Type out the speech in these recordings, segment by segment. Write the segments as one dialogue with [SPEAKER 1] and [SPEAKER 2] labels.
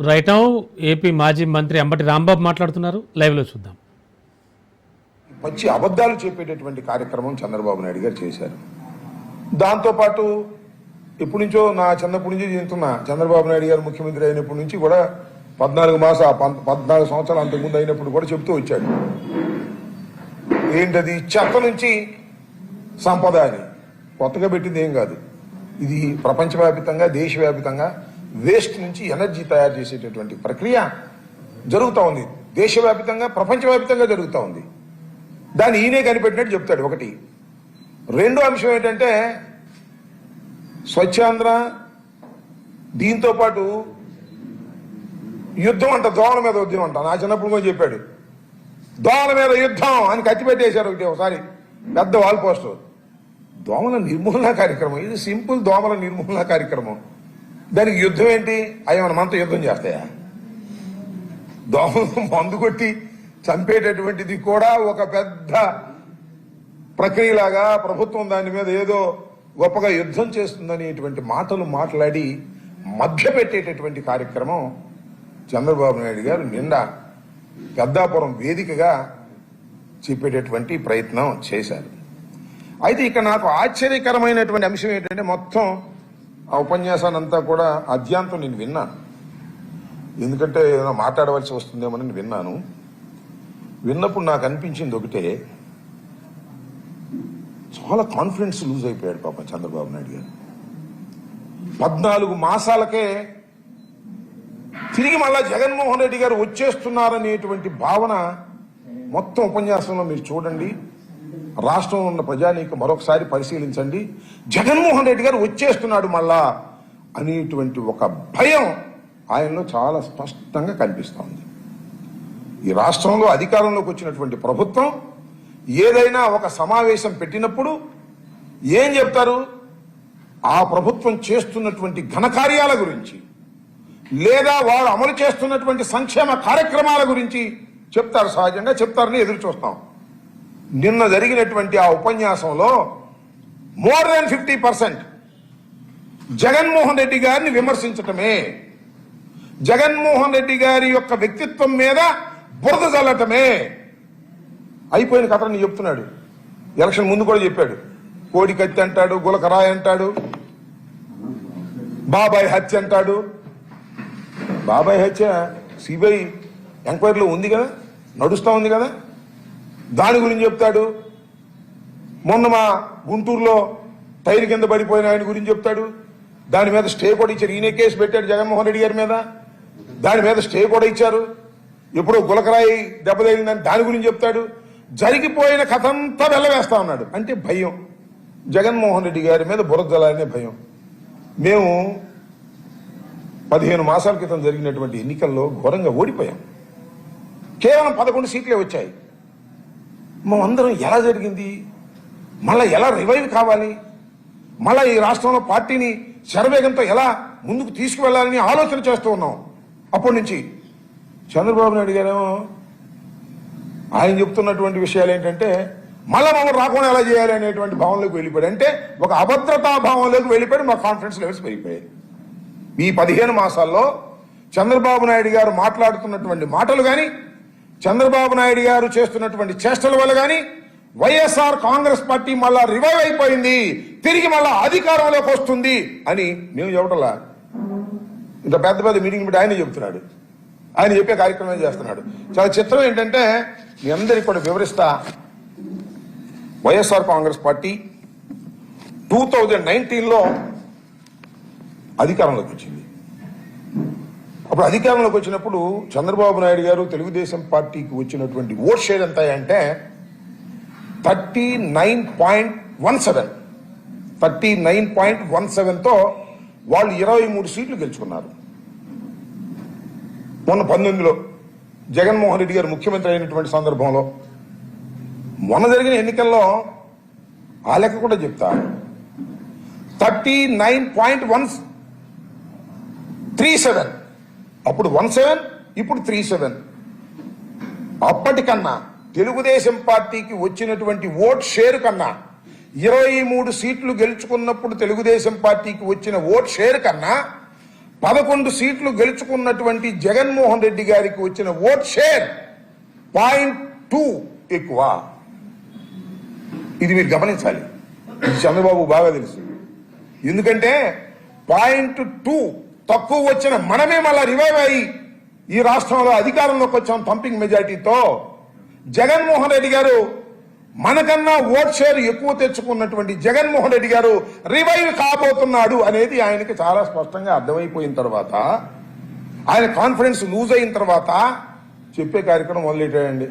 [SPEAKER 1] Right now AP మాజీ మంత్రి అంబటి రాంబాబు మాట్లాడుతున్నారు. లైవ్లో చూద్దాం.
[SPEAKER 2] మంచి అబద్ధాలు చెప్పేటటువంటి కార్యక్రమం చంద్రబాబు నాయుడు గారు చేశారు. దాంతోపాటు ఎప్పటి నుంచో నా చిన్నప్పటి నుంచి చెందుతున్నా చంద్రబాబు నాయుడు గారు ముఖ్యమంత్రి అయినప్పటి నుంచి కూడా పద్నాలుగు మాస పద్నాలుగు సంవత్సరాలు అంతకుముందు అయినప్పుడు కూడా చెప్తూ వచ్చాడు. ఏంటది? చెత్త నుంచి సంపద అని. కొత్తగా పెట్టింది ఏం కాదు. ఇది ప్రపంచవ్యాప్తంగా దేశవ్యాప్తంగా వేస్ట్ నుంచి ఎనర్జీ తయారు చేసేటటువంటి ప్రక్రియ జరుగుతూ ఉంది. దేశవ్యాప్తంగా ప్రపంచవ్యాప్తంగా జరుగుతూ ఉంది. దాన్ని ఈయనే కనిపెట్టినట్టు చెప్తాడు ఒకటి. రెండో అంశం ఏంటంటే స్వచ్ఛాంధ్ర దీంతో పాటు యుద్ధం అంట దోమల మీద ఉద్యమం అంట. నా చిన్నప్పుడు కూడా చెప్పాడు. దోమల మీద యుద్ధం అని కత్తిపెట్టేశారు ఒకటి ఒకసారి. పెద్ద వాల్ పోస్టర్. దోమల నిర్మూలన కార్యక్రమం. ఇది సింపుల్ దోమల నిర్మూలన కార్యక్రమం. దానికి యుద్ధం ఏంటి? అవి మనమంతా మనతో యుద్ధం చేస్తాయా? దోమలు మందు కొట్టి చంపేటటువంటిది కూడా ఒక పెద్ద ప్రక్రియలాగా ప్రభుత్వం దాని మీద ఏదో గొప్పగా యుద్ధం చేస్తుందనేటువంటి మాటలు మాట్లాడి మధ్యపెట్టేటటువంటి కార్యక్రమం చంద్రబాబు నాయుడు గారు నిండా పెద్దాపురం వేదికగా చెప్పేటటువంటి ప్రయత్నం చేశారు. అయితే ఇక నాకు ఆశ్చర్యకరమైనటువంటి అంశం ఏంటంటే మొత్తం ఆ ఉపన్యాసాన్ని అంతా కూడా అద్యాంతం నేను విన్నాను. ఎందుకంటే ఏదైనా మాట్లాడవలసి వస్తుందేమో నేను విన్నాను. విన్నప్పుడు నాకు అనిపించింది ఒకటే చాలా కాన్ఫిడెన్స్ లూజ్ అయిపోయాడు పాపం చంద్రబాబు నాయుడు గారు. పద్నాలుగు మాసాలకే తిరిగి మళ్ళా జగన్మోహన్ రెడ్డి గారు వచ్చేస్తున్నారనేటువంటి భావన మొత్తం ఉపన్యాసంలో మీరు చూడండి. రాష్ట్రంలో ఉన్న ప్రజానీక మరొకసారి పరిశీలించండి. జగన్మోహన్ రెడ్డి గారు వచ్చేస్తున్నాడు మళ్ళా అనేటువంటి ఒక భయం ఆయనలో చాలా స్పష్టంగా కనిపిస్తోంది ఈ రాష్ట్రంలో అధికారంలోకి వచ్చినటువంటి ప్రభుత్వం ఏదైనా ఒక సమావేశం పెట్టినప్పుడు ఏం చెప్తారు? ఆ ప్రభుత్వం చేస్తున్నటువంటి ఘనకార్యాల గురించి లేదా వారు అమలు చేస్తున్నటువంటి సంక్షేమ కార్యక్రమాల గురించి చెప్తారు సహజంగా చెప్తారని ఎదురు చూస్తాం నిన్న జరిగినటువంటి ఆ ఉపన్యాసంలో more than fifty percent Jaganmohan Reddy గారిని విమర్శించటమే జగన్మోహన్ రెడ్డి గారి యొక్క వ్యక్తిత్వం మీద బురద చల్లటమే అయిపోయిన కథని చెప్తున్నాడు. ఎలక్షన్ ముందు కూడా చెప్పాడు. కోడి కత్తి అంటాడు గులకరాయి అంటాడు బాబాయ్ హత్య అంటాడు. బాబాయ్ హత్య సిబిఐ ఎంక్వైరీలో ఉంది కదా? నడుస్తూ ఉంది కదా? దాని గురించి చెప్తాడు. మొన్న మా గుంటూరులో టైర్ కింద పడిపోయిన ఆయన గురించి చెప్తాడు. దాని మీద స్టే కూడా ఇచ్చారు. ఈయనే కేసు పెట్టాడు జగన్మోహన్ రెడ్డి గారి మీద. దాని మీద స్టే కూడా ఇచ్చారు. ఎప్పుడో గులకరాయి దెబ్బతగిలిందని దాని గురించి చెప్తాడు. జరిగిపోయిన కథ అంతా వెళ్ళవేస్తా ఉన్నాడు అంటే భయం. జగన్మోహన్ రెడ్డి గారి మీద బురదలనే భయం. మేము పదిహేను మాసాల క్రితం జరిగినటువంటి ఎన్నికల్లో ఘోరంగా ఓడిపోయాం. కేవలం పదకొండు సీట్లే వచ్చాయి. మేమందరం ఎలా జరిగింది? మళ్ళా ఎలా రివైవ్ కావాలి? మళ్ళా ఈ రాష్ట్రంలో పార్టీని శరవేగంతో ఎలా ముందుకు తీసుకువెళ్ళాలని ఆలోచన చేస్తూ ఉన్నాం. అప్పటి నుంచి చంద్రబాబు నాయుడు గారేమో ఆయన చెప్తున్నటువంటి విషయాలు ఏంటంటే మళ్ళా మమ్మల్ని రాకుండా ఎలా చేయాలి అనేటువంటి భావంలోకి వెళ్ళిపోయాడు. అంటే ఒక అభద్రతా భావంలోకి వెళ్ళిపోయాడు మా కాన్ఫిడెన్స్ లెవెల్స్ పెరిగిపోయాయి. ఈ పదిహేను మాసాల్లో చంద్రబాబు నాయుడు గారు మాట్లాడుతున్నటువంటి మాటలు కానీ చంద్రబాబు నాయుడు గారు చేస్తున్నటువంటి చేష్టల వల్ల కానీ వైఎస్ఆర్ కాంగ్రెస్ పార్టీ మళ్ళా రివైవ్ అయిపోయింది. తిరిగి మళ్ళా అధికారంలోకి వస్తుంది అని మేము చెప్పటలా? ఇంత పెద్ద పెద్ద మీటింగ్ పెట్టి ఆయన చెబుతున్నాడు. ఆయన చెప్పే కార్యక్రమం చేస్తున్నాడు. చాలా చిత్రం ఏంటంటే మీ అందరికి కూడా వివరిస్తా. YSR Congress party two thousand నైన్టీన్లో అధికారంలోకి వచ్చింది. అప్పుడు అధికారంలోకి వచ్చినప్పుడు చంద్రబాబు నాయుడు గారు తెలుగుదేశం పార్టీకి వచ్చినటువంటి ఓట్ షేర్ ఎంత అంటే thirty nine point one seven thirty nine point one సెవెన్తో వాళ్ళు ఇరవై మూడు సీట్లు గెలుచుకున్నారు. మొన్న పంతొమ్మిదిలో జగన్మోహన్ రెడ్డి గారు ముఖ్యమంత్రి అయినటువంటి సందర్భంలో మొన్న జరిగిన ఎన్నికల్లో ఆ లెక్క కూడా చెప్తా. Thirty nine point one three seven అప్పుడు వన్ సెవెన్ ఇప్పుడు త్రీ సెవెన్. అప్పటికన్నా తెలుగుదేశం పార్టీకి వచ్చినటువంటి ఓట్ షేర్ కన్నా ఇరవై మూడు సీట్లు గెలుచుకున్నప్పుడు తెలుగుదేశం పార్టీకి వచ్చిన ఓట్ షేర్ కన్నా పదకొండు సీట్లు గెలుచుకున్నటువంటి జగన్మోహన్ రెడ్డి గారికి వచ్చిన ఓట్ షేర్ పాయింట్ టూ ఎక్కువ. ఇది మీరు గమనించాలి. ఇది చంద్రబాబు బాగా తెలుసు. ఎందుకంటే పాయింట్ టూ తక్కువ వచ్చిన మనమే మళ్ళా రివైవ్ అయ్యి ఈ రాష్ట్రంలో అధికారంలోకి వచ్చాం పంపింగ్ మెజార్టీతో జగన్మోహన్ రెడ్డి గారు మనకన్నా ఓట్ షేర్ ఎక్కువ తెచ్చుకున్నటువంటి జగన్మోహన్ రెడ్డి గారు రివైవ్ కాబోతున్నాడు అనేది ఆయనకి చాలా స్పష్టంగా అర్థమైపోయిన తర్వాత ఆయన కాన్ఫిడెన్స్ లూజ్ అయిన తర్వాత చెప్పే కార్యక్రమం మొదలెట్టాడండి.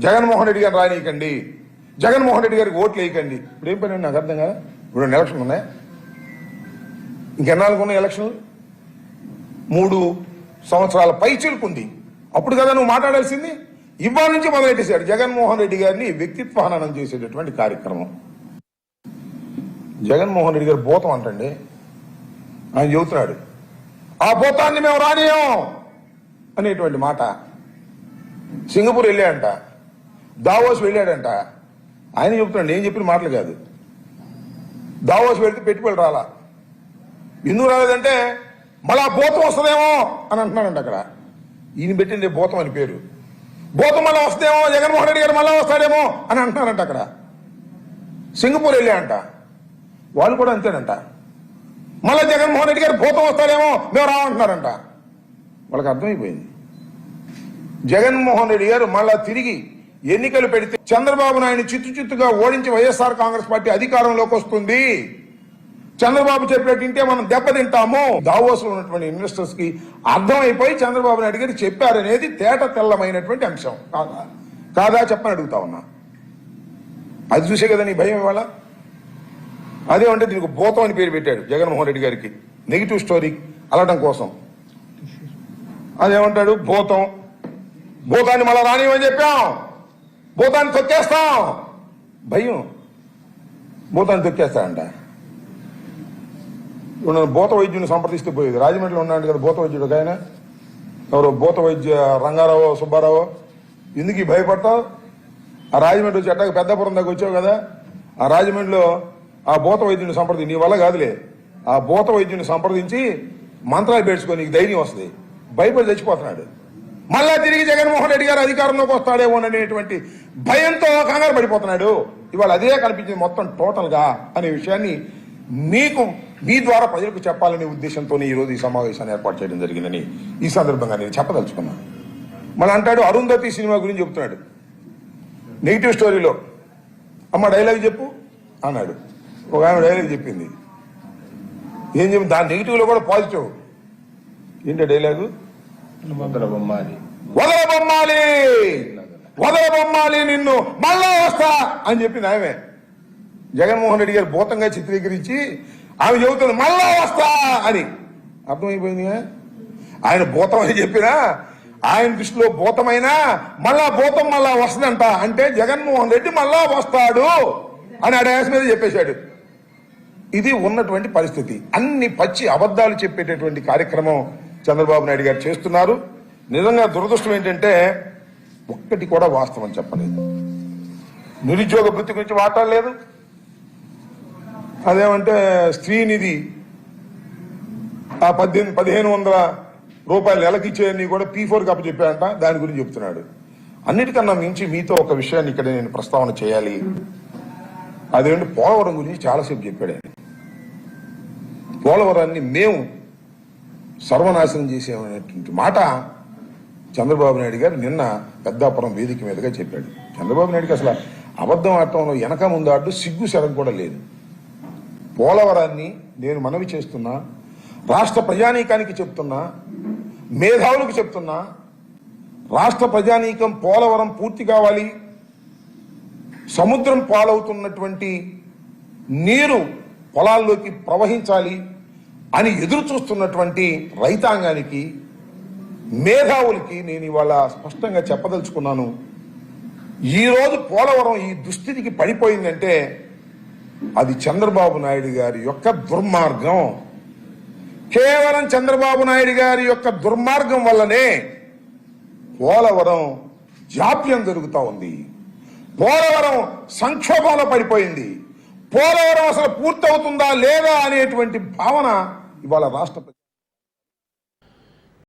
[SPEAKER 2] జగన్మోహన్ రెడ్డి గారు రానీయకండి. జగన్మోహన్ రెడ్డి గారికి ఓట్లు వేయకండి. ఇప్పుడు ఏం పని నాకు అర్థం కదా? ఇప్పుడు రెండు ఉన్నాయి. ఇంకెన్నాళ్ళకు ఎలక్షన్లు? మూడు సంవత్సరాల పై చిలుకుంది. అప్పుడు కదా నువ్వు మాట్లాడాల్సింది? ఇవాళ నుంచి మొదలెట్టేశాడు జగన్మోహన్ రెడ్డి గారిని వ్యక్తిత్వ హననం చేసేటటువంటి కార్యక్రమం. జగన్మోహన్ రెడ్డి గారు భూతం అంటండి. ఆయన చెబుతున్నాడు ఆ భూతాన్ని మేము రానియం అనేటువంటి మాట. సింగపూర్ వెళ్ళాడంట దావోస్ వెళ్ళాడంట. ఆయన చెబుతున్నాడు నేను చెప్పిన మాటలు కాదు. దావోస్ వెళ్తే పెట్టుబడి రాలా. ఎందుకు రాలేదంటే మళ్ళా భూతం వస్తుందేమో అని అంటున్నాడంట అక్కడ. ఈయన పెట్టింది భూతం అని పేరు. భూతం మళ్ళీ వస్తుందేమో జగన్మోహన్ రెడ్డి గారు మళ్ళా వస్తాడేమో అని అంటున్నారంట అక్కడ. సింగపూర్ వెళ్ళాడంట వాళ్ళు కూడా అంతేనంట. మళ్ళా జగన్మోహన్ రెడ్డి గారు భూతం వస్తాడేమో మేము రావంటున్నారంట వాళ్ళకి అర్థమైపోయింది. జగన్మోహన్ రెడ్డి గారు మళ్ళా తిరిగి ఎన్నికలు పెడితే చంద్రబాబు నాయుడు చిత్తు చిత్తుగా ఓడించి వైఎస్ఆర్ కాంగ్రెస్ పార్టీ అధికారంలోకి వస్తుంది. చంద్రబాబు చెప్పినట్టుంటే మనం దెబ్బతింటాము. దావోస్లో ఉన్నటువంటి ఇన్వెస్టర్స్కి అర్థమైపోయి చంద్రబాబు నాయుడు గారు చెప్పారనేది తేట తెల్లమైనటువంటి అంశం. కాదా? కాదా చెప్పని అడుగుతా ఉన్నా. అది చూసే కదా నీ భయం ఇవాళ? అదేమంటే దీనికి భూతం అని పేరు పెట్టాడు జగన్మోహన్ రెడ్డి గారికి. నెగిటివ్ స్టోరీ అలటం కోసం. అదేమంటాడు? భూతం. భూతాన్ని మళ్ళా రానివని చెప్పాం. భూతాన్ని తొక్కేస్తాం. భయం. భూతాన్ని తొక్కేస్తాడంట భూత వైద్యుని సంప్రదిస్తే పోయేది. రాజమండ్రిలో ఉన్నాడు కదా భూత వైద్యుడు ఒక ఆయన. ఎవరు భూత వైద్య రంగారావు సుబ్బారావు. ఎందుకు భయపడతావు ఆ రాజమండ్రి వచ్చి అట్టాక పెద్దపురం దాకా వచ్చావు కదా. ఆ రాజమండ్రిలో ఆ భూత వైద్యుని సంప్రదించి నీ వల్ల కాదులే. ఆ భూత వైద్యుని సంప్రదించి మంత్రాలు పేర్చుకొని నీకు ధైర్యం వస్తుంది. భయపడి చచ్చిపోతున్నాడు. మళ్ళా తిరిగి జగన్మోహన్ రెడ్డి గారు అధికారంలోకి వస్తాడేమో అనేటువంటి భయంతో కంగారు పడిపోతున్నాడు. ఇవాళ అదే కనిపించింది మొత్తం టోటల్గా అనే విషయాన్ని మీకు మీ ద్వారా ప్రజలకు చెప్పాలనే ఉద్దేశంతోనే ఈ రోజు ఈ సమావేశాన్ని ఏర్పాటు చేయడం జరిగిందని ఈ సందర్భంగా నేను చెప్పదలుచుకున్నాను మళ్ళీ అంటాడు అరుంధతి సినిమా గురించి చెప్తున్నాడు. నెగిటివ్ స్టోరీలో అమ్మ డైలాగ్ చెప్పు అన్నాడు. ఒక ఆమె డైలాగ్ చెప్పింది. ఏం చెప్పి దాని నెగిటివ్లో కూడా పాజిటివ్ ఏంటి డైలాగు
[SPEAKER 3] ముద్ర బొమ్మాలి
[SPEAKER 2] వదలబొమ్మాలి. వదలబొమ్మాలి నిన్ను. మళ్ళా వస్తా అని చెప్పింది ఆమె. జగన్మోహన్ రెడ్డి గారు భూతంగా చిత్రీకరించి ఆమె చెబుతుంది మళ్ళా వస్తా అని. అర్థమైపోయింది ఆయన భూతం అని చెప్పినా ఆయన దృష్టిలో భూతమైనా మళ్ళా భూతం మళ్ళా వస్తుందంట. అంటే జగన్మోహన్ రెడ్డి మళ్ళా వస్తాడు అని అడాస్ మీద చెప్పేశాడు. ఇది ఉన్నటువంటి పరిస్థితి. అన్ని పచ్చి అబద్ధాలు చెప్పేటటువంటి కార్యక్రమం చంద్రబాబు నాయుడు గారు చేస్తున్నారు. నిజంగా దురదృష్టం ఏంటంటే ఒక్కటి కూడా వాస్తవం చెప్పలేదు. నిరుద్యోగ వృత్తి గురించి మాట్లాడలేదు. అదేమంటే స్త్రీనిధి. ఆ పద్దెనిమిది పదిహేను వందల రూపాయలు నెలకి ఇచ్చేయని కూడా పీ ఫోర్కి అప్పచెప్పాడంట దాని గురించి చెప్తున్నాడు. అన్నిటికన్నా మించి మీతో ఒక విషయాన్ని ఇక్కడ నేను ప్రస్తావన చేయాలి. అదేంటి పోలవరం గురించి చాలాసేపు చెప్పాడు ఆయన. పోలవరాన్ని మేము సర్వనాశనం చేసేమనేటువంటి మాట చంద్రబాబు నాయుడు గారు నిన్న పెద్దాపురం వేదిక మీదుగా చెప్పాడు. చంద్రబాబు నాయుడుకి అసలు అబద్ధం ఆడటంలో వెనక ముందు ఆడు సిగ్గు శరం కూడా లేదు. పోలవరాన్ని నేను మనవి చేస్తున్నా రాష్ట్ర ప్రజానీకానికి చెప్తున్నా మేధావులకు చెప్తున్నా రాష్ట్ర ప్రజానీకం పోలవరం పూర్తి కావాలి సముద్రం పాలవుతున్నటువంటి నీరు పొలాల్లోకి ప్రవహించాలి అని ఎదురు చూస్తున్నటువంటి రైతాంగానికి మేధావులకి నేను ఇవాళ స్పష్టంగా చెప్పదలుచుకున్నాను. ఈరోజు పోలవరం ఈ దుస్థితికి పడిపోయిందంటే అది చంద్రబాబు నాయుడు గారి యొక్క దుర్మార్గం. కేవలం చంద్రబాబు నాయుడు గారి యొక్క దుర్మార్గం వల్లనే పోలవరం జాప్యం జరుగుతూ ఉంది. పోలవరం సంక్షోభంలో పడిపోయింది. పోలవరం అసలు పూర్తవుతుందా లేదా అనేటువంటి భావన ఇవాళ రాష్ట్ర